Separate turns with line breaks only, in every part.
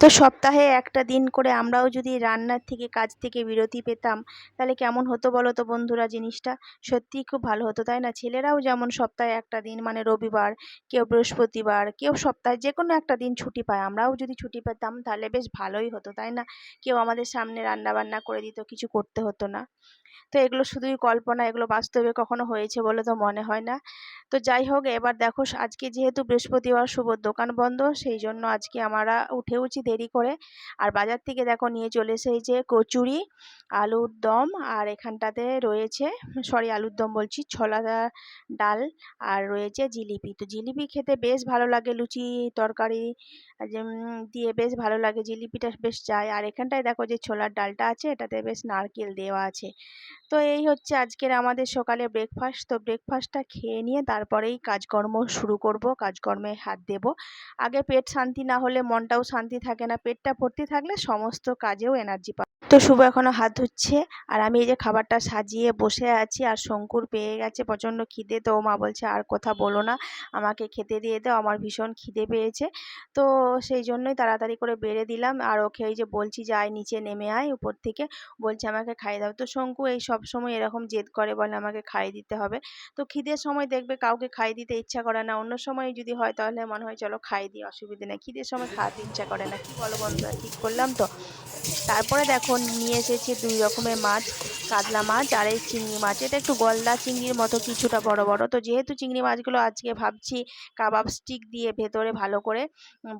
তো সপ্তাহে একটা দিন করে আমরাও যদি রান্নার থেকে, কাজ থেকে বিরতি পেতাম, তাহলে কেমন হতো বলো তো বন্ধুরা জিনিসটা? সত্যিই খুব ভালো হতো, তাই না? ছেলেরাও যেমন সপ্তাহে একটা দিন মানে রবিবার, কেউ বৃহস্পতিবার, কেউ সপ্তাহে যে কোনো একটা দিন ছুটি পায়, আমরাও যদি ছুটি পেতাম, তাহলে বেশ ভালোই হতো, তাই না? কেউ আমাদের সামনে রান্না বান্না করে দিত, কিছু করতে হতো না। তো এগুলো শুধুই কল্পনা, এগুলো বাস্তবে কখনো হয়েছে বলে তো মনে হয় না। তো যাই হোক, এবার দেখো আজকে যেহেতু বৃহস্পতিবার শুভর দোকান বন্ধ, সেই জন্য আজকে আমরা উঠেওছি দেরি করে। আর বাজার থেকে দেখো নিয়ে চলে এসেছে কচুরি, আলুর দম আর এখানটাতে রয়েছে, সরি আলুর দম বলছি, ছোলা ডাল আর রয়েছে জিলিপি। তো জিলিপি খেতে বেশ ভালো লাগে, লুচি তরকারি দিয়ে বেশ ভালো লাগে, জিলিপিটা বেশ যায়। আর এখানটায় দেখো যে ছোলার ডালটা আছে, এটাতে বেশ নারকেল দেওয়া আছে। তো এই হচ্ছে আজকের আমাদের সকালে ব্রেকফাস্ট তো ব্রেকফাস্টটা খেয়ে নিয়ে তারপরেই কাজকর্ম শুরু করব, কাজকর্মে হাত দেব। আগে পেট শান্তি না হলে মনটাও শান্তি থাকে না। পেটটা ভর্তি থাকলে সমস্ত কাজেও এনার্জি তো শুভ এখনও হাত ধুচ্ছে। আর আমি এই যে খাবারটা সাজিয়ে বসে আছি আর শঙ্কুর পেয়ে গেছে প্রচণ্ড খিদে, তো ও মা বলছে আর কথা বলো না, আমাকে খেতে দিয়ে দাও, আমার ভীষণ খিদে পেয়েছে। তো সেই জন্যই তাড়াতাড়ি করে বেড়ে দিলাম। আর ওকে এই যে বলছি, যে আয় নিচে নেমে আয়, উপর থেকে বলছে আমাকে খাইয়ে দাও। তো শঙ্কু এই সব সময় এরকম জেদ করে বলে আমাকে খাইয়ে দিতে হবে। তো খিদের সময় দেখবে কাউকে খাইয়ে দিতে ইচ্ছা করে না। অন্য সময় যদি হয় তাহলে মনে হয়, চলো খাই দিই, অসুবিধে নেই। খিদের সময় খাওয়াতে ইচ্ছা করে না। কি বলো বন্ধুরা, ঠিক করলাম তো? তারপরে দেখো নিয়ে এসেছি দুই রকমের মাছ, কাতলা মাছ আর এই চিংড়ি মাছ। এটা একটু গলদা চিংড়ির মতো কিছুটা বড় বড়। তো যেহেতু চিংড়ি মাছগুলো আজকে ভাবছি কাবাব স্টিক দিয়ে ভেতরে ভালো করে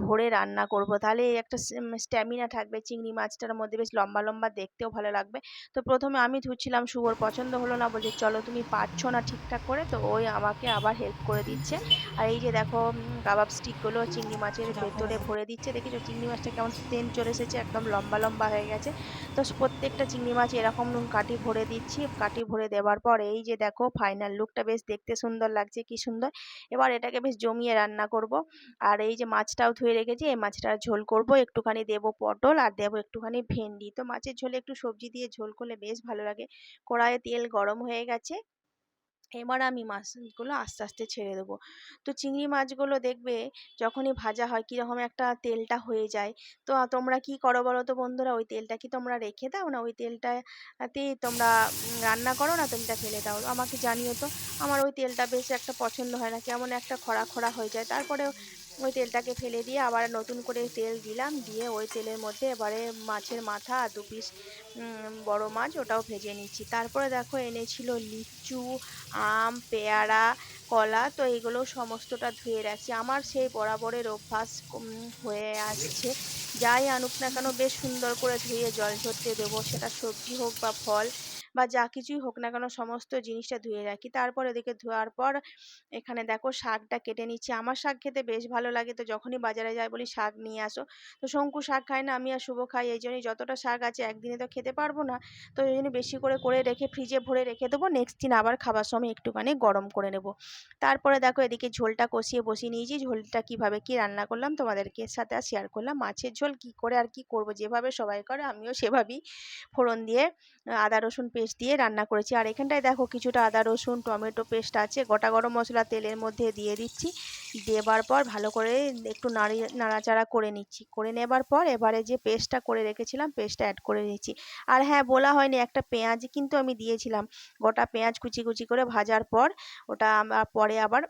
ভরে রান্না করব, তাহলে একটা স্ট্যামিনা থাকবে চিংড়ি মাছটার মধ্যে। বেশ লম্বা লম্বা দেখতেও ভালো লাগবে। তো প্রথমে আমি ধুচ্ছিলাম শুভর পছন্দ হলো না বলছে, চলো তুমি পারছ না ঠিকঠাক করে? তো ওই আমাকে আবার হেল্প করে দিচ্ছে। আর এই যে দেখো কাবাব স্টিকগুলো চিংড়ি মাছের ভেতরে ভরে দিচ্ছে। দেখেছ? চিংড়ি মাছটা কেমন তেল চলে এসেছে, একদম লম্বা লম্বা হয়ে গেছে। তো প্রত্যেকটা চিংড়ি মাছ এরকম কাটি ভরে দিচ্ছি। কাটি ভরে দেওয়ার পর এই যে দেখো ফাইনাল লুকটা বেশ দেখতে সুন্দর লাগছে, কি সুন্দর। এবার এটাকে বেশ জমিয়ে রান্না করব। আর এই যে মাছটাও ধুয়ে রেখেছি, এই মাছটার ঝোল করব। একটুখানি দেব পটল আর দেব একটুখানি ভেন্ডি। তো মাছের ঝোলে একটু সবজি দিয়ে ঝোল করলে বেশ ভালো লাগে। কড়াইয়ে তেল গরম হয়ে গেছে। এবার আমি মাছগুলো আস্তে আস্তে ছেড়ে দেবো। তো চিংড়ি মাছগুলো দেখবে যখনই ভাজা হয় কীরকম একটা তেলটা হয়ে যায়। তো তোমরা কি করো বলো তো বন্ধুরা? ওই তেলটা কি তোমরা রেখে দাও না ওই তেলটাতেই তোমরা রান্না করো না তেলটা ফেলে দাও? আমাকে জানিও তো। আমার ওই তেলটা বেশ একটা পছন্দ হয় না। কেমন একটা খরা খরা হয়ে যায়। তারপরে ওই তেলটাকে ফেলে দিয়ে আবার নতুন করে তেল দিলাম, দিয়ে ওই তেলের মধ্যে এবারে মাছের মাথা আর দু পিস বড় মাছ ওটাও ভেজে নিচ্ছি। তারপরে দেখো এনেছিল লিচু, আম, পেয়ারা, কলা, তো এগুলো সমস্তটা ধুয়ে রাখছি। আমার সেই বরাবরের অভ্যাস হয়ে আসছে। যাই আনুক না কেন, বেশ সুন্দর করে ধুয়ে জল ঝরতে দেবো, সেটা সবজি হোক বা ফল বা যা কিছুই হোক না কেন সমস্ত জিনিসটা ধুয়ে রাখি। তারপর এদিকে ধোয়ার পর এখানে দেখো শাকটা কেটে নিচ্ছি। আমার শাক খেতে বেশ ভালো লাগে তো যখনই বাজারে যাই বলি শাক নিয়ে আসো। তো শঙ্কু শাক খায় না, আমি আর শুভ খাই, এই জন্যই যতটা শাক আছে একদিনে তো খেতে পারব না। তো এই জন্য বেশি করে করে রেখে ফ্রিজে ভরে রেখে দেবো। নেক্সট দিন আবার খাবার সময় একটুখানি গরম করে নেব। তারপরে দেখো এদিকে ঝোলটা কষিয়ে বসিয়ে নিয়েছি। ঝোলটা কীভাবে কি রান্না করলাম তোমাদেরকে সাথে আর শেয়ার করলাম। মাছের ঝোল কি করে আর কি করব, যেভাবে সবাই করে আমিও সেভাবেই ফোড়ন দিয়ে আদা, রসুন পেস্ট দিয়ে রান্না করেছি। আর এখানটায় দেখো কিছুটা আদা, রসুন, টমেটো পেস্ট আছে। গোটা গরম মশলা তেলের মধ্যে দিয়ে দিচ্ছি। দেবার পর ভালো করে একটু নাড়ি, নাড়াচাড়া করে নিচ্ছি। করে নেবার পর এবারে যে পেস্টটা করে রেখেছিলাম, পেস্টটা অ্যাড করে নিচ্ছি। আর হ্যাঁ বলা হয়নি, একটা পেঁয়াজ কিন্তু আমি দিয়েছিলাম। গোটা পেঁয়াজ কুচি কুচি করে ভাজার পর ওটা পরে আবার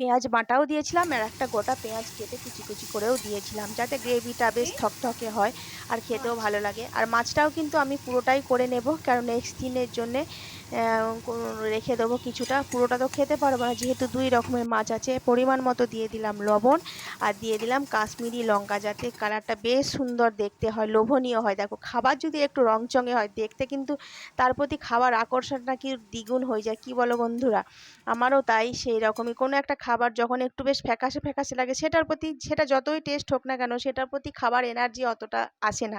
পেঁয়াজ বাটাও দিয়েছিলাম আর একটা গোটা পেঁয়াজ কেটে কুচি কুচি করেও দিয়েছিলাম। যাতে গ্রেভিটা বেশ থকথকে হয় আর খেতেও ভালো লাগে। আর মাছটাও কিন্তু আমি পুরোটাই করে নেব কারণ নেক্সট দিনের জন্যে রেখে দেবো কিছুটা। পুরোটা তো খেতে পারব না, যেহেতু দুই রকমের মাছ আছে। পরিমাণ মতো দিয়ে দিলাম লবণ আর দিয়ে দিলাম কাশ্মীরি লঙ্কা যাতে কালারটা বেশ সুন্দর দেখতে হয়, লোভনীয় হয়। দেখো, খাবার যদি একটু রংচঙে হয়, দেখতে কিন্তু তার প্রতি খাবার আকর্ষণটা কি দ্বিগুণ হয়ে যায়। কি বলো বন্ধুরা? আমারও তাই সেই রকমই। কোনো একটা খাবার যখন একটু বেশ ফ্যাকাশে ফ্যাকাশে লাগে, সেটার প্রতি, সেটা যতই টেস্ট হোক না কেন, সেটার প্রতি খাবার এনার্জি অতটা আসে না।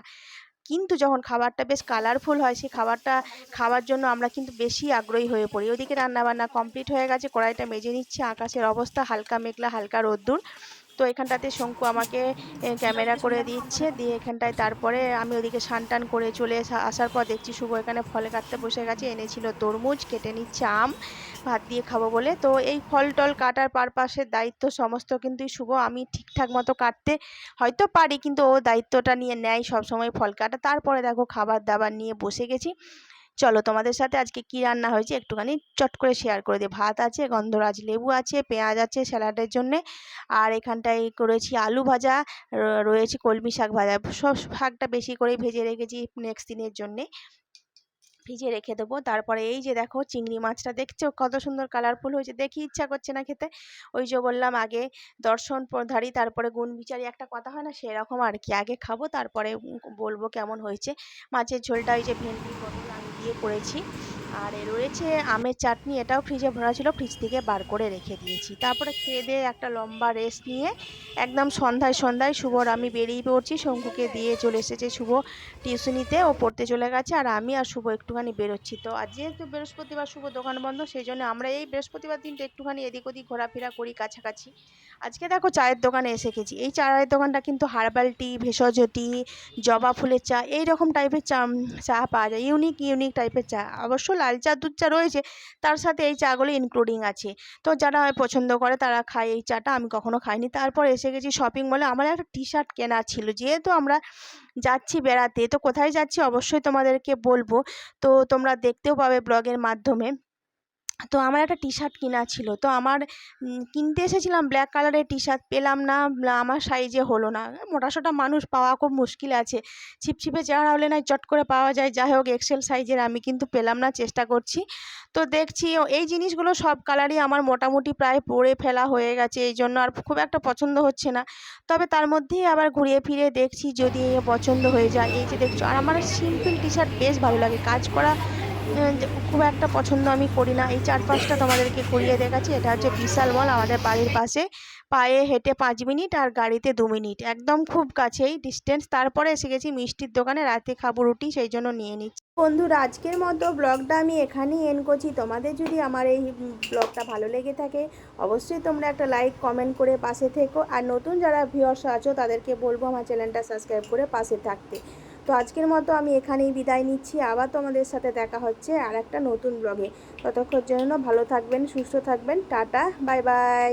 কিন্তু যখন খাবারটা বেশ কালারফুল হয়, সেই খাবারটা খাওয়ার জন্য আমরা কিন্তু বেশি আগ্রহী হয়ে পড়ি। ওদিকে রান্নাবান্না কমপ্লিট হয়ে গেছে, কড়াইটা মেজে নিচ্ছে, আকাশের অবস্থা হালকা মেঘলা, হালকা রোদ্দুর। তো এখানটাতে শঙ্কু আমাকে ক্যামেরা করে দিচ্ছে। দিয়ে এখানটায় তারপরে আমি ওদিকে স্নান টান করে চলে আসা- আসার পর দেখছি শুভ এখানে ফল কাটতে বসে গেছে। এনেছিল তরমুজ, কেটে নিচ্ছে আম, ভাত দিয়ে খাব বলে। তো এই ফল টল কাটার পারপাসের দায়িত্ব সমস্ত কিন্তু শুভ। আমি ঠিকঠাক মতো কাটতে হয়তো পারি, কিন্তু ও দায়িত্বটা নিয়ে নেয় সবসময় ফল কাটা। তারপরে দেখো খাবার দাবার নিয়ে বসে গেছি। চলো তোমাদের সাথে আজকে কি রান্না হয়েছে একটুখানি চট করে শেয়ার করে দিই। ভাত আছে, গন্ধরাজ লেবু আছে, পেঁয়াজ আছে স্যালাডের জন্যে। আর এখানটায় করেছি আলু ভাজা রয়েছে কলমি শাক ভাজা। সব শাকটা বেশি করেই ভেজে রেখেছি নেক্সট দিনের জন্যে। ভিজে রেখে দেবো। তারপরে এই যে দেখো চিংড়ি মাছটা দেখছ? কত সুন্দর কালারফুল হয়েছে। দেখি ইচ্ছা করছে না খেতে। ওই যে বললাম আগে দর্শন ধারী তারপরে গুণ বিচারি একটা কথা হয় না? সেরকম আর কি। আগে খাব, তারপরে বলব কেমন হয়েছে। মাছের ঝোলটা ওই যে ভেন্ডি দিয়ে করেছি। আর রয়েছে আমের চাটনি, এটাও ফ্রিজে ভরা ছিল ফ্রিজ থেকে বার করে রেখে দিয়েছি। তারপরে খেয়ে দিয়ে একটা লম্বা রেস্ট নিয়ে একদম সন্ধ্যায় সন্ধ্যায় শুভর আমি বেরিয়ে পড়ছি, শঙ্কুকে দিয়ে চলে এসেছে শুভ টিউশনিতে, ও পড়তে চলে গেছে আর আমি আর শুভ একটুখানি বেরোচ্ছি। তো আর যেহেতু বৃহস্পতিবার শুভ দোকান বন্ধ, সেই জন্য আমরা এই বৃহস্পতিবার দিনটা একটুখানি এদিক ওদিক ঘোরাফেরা করি কাছাকাছি। আজকে দেখো চায়ের দোকানে এসে গেছি। এই চায়ের দোকানটা কিন্তু হার্বাল টি, ভেষজ টি, জবা ফুলের চা এই রকম টাইপের চা চা পাওয়া যায়। ইউনিক ইউনিক টাইপের চা। অবশ্য লাল চা, দুধ চা রয়েছে, তার সাথে এই চাগুলো ইনক্লুডিং আছে। তো যারা পছন্দ করে তারা খায় এই চাটা, আমি কখনো খাইনি। তারপর এসে গেছি শপিং মলে আমার একটা টি শার্ট কেনা ছিল। যেহেতু আমরা যাচ্ছি বেড়াতে, তো কোথায় যাচ্ছি অবশ্যই তোমাদেরকে বলব। তো তোমরা দেখতেও পাবে ব্লগের মাধ্যমে। তো আমার একটা টি শার্ট কেনা ছিল। তো আমার কিনতে এসেছিলাম ব্ল্যাক কালারের টি শার্ট পেলাম না আমার সাইজে হলো না। মোটাসোটা মানুষ, পাওয়া খুব মুশকিল আছে। ছিপছিপে চেহারা হলে না চট করে পাওয়া যায়। যাই হোক এক্সেল সাইজের আমি কিন্তু পেলাম না, চেষ্টা করছি। তো দেখছি এই জিনিসগুলো সব কালারই আমার মোটামুটি প্রায় পরে ফেলা হয়ে গেছে। এই জন্য আর খুব একটা পছন্দ হচ্ছে না। তবে তার মধ্যেই আবার ঘুরিয়ে ফিরে দেখছি যদি পছন্দ হয়ে যায়। এই যে দেখছ, আর আমার সিম্পল টি শার্ট বেশ ভালো লাগে। কাজ করা খুব একটা পছন্দ আমি করি না। এই চার পাঁচটা তোমাদেরকে করিয়ে দেখাচ্ছি। এটা হচ্ছে বিশাল মল আমাদের বাড়ির পাশে। পায়ে হেঁটে পাঁচ মিনিট আর গাড়িতে দু মিনিট। একদম খুব কাছেই ডিস্টেন্স তারপরে এসে গেছি মিষ্টির দোকানে, রাতে খাব রুটি, সেই জন্য নিয়ে নিচ্ছি। বন্ধুরা, আজকের মতো ব্লগটা আমি এখানেই এন করছি। তোমাদের যদি আমার এই ব্লগটা ভালো লেগে থাকে, অবশ্যই তোমরা একটা লাইক কমেন্ট করে পাশে থেকো। আর নতুন যারা ভিউয়ার্স আছো, তাদেরকে বলব আমার চ্যানেলটা সাবস্ক্রাইব করে পাশে থাকতে। তো আজকের মতো আমি এখানেই বিদায় নিচ্ছি। আবার তোমাদের সাথে দেখা হচ্ছে আর একটা নতুন ব্লগে ততক্ষণ জন্য ভালো থাকবেন, সুস্থ থাকবেন। Tata, bye bye.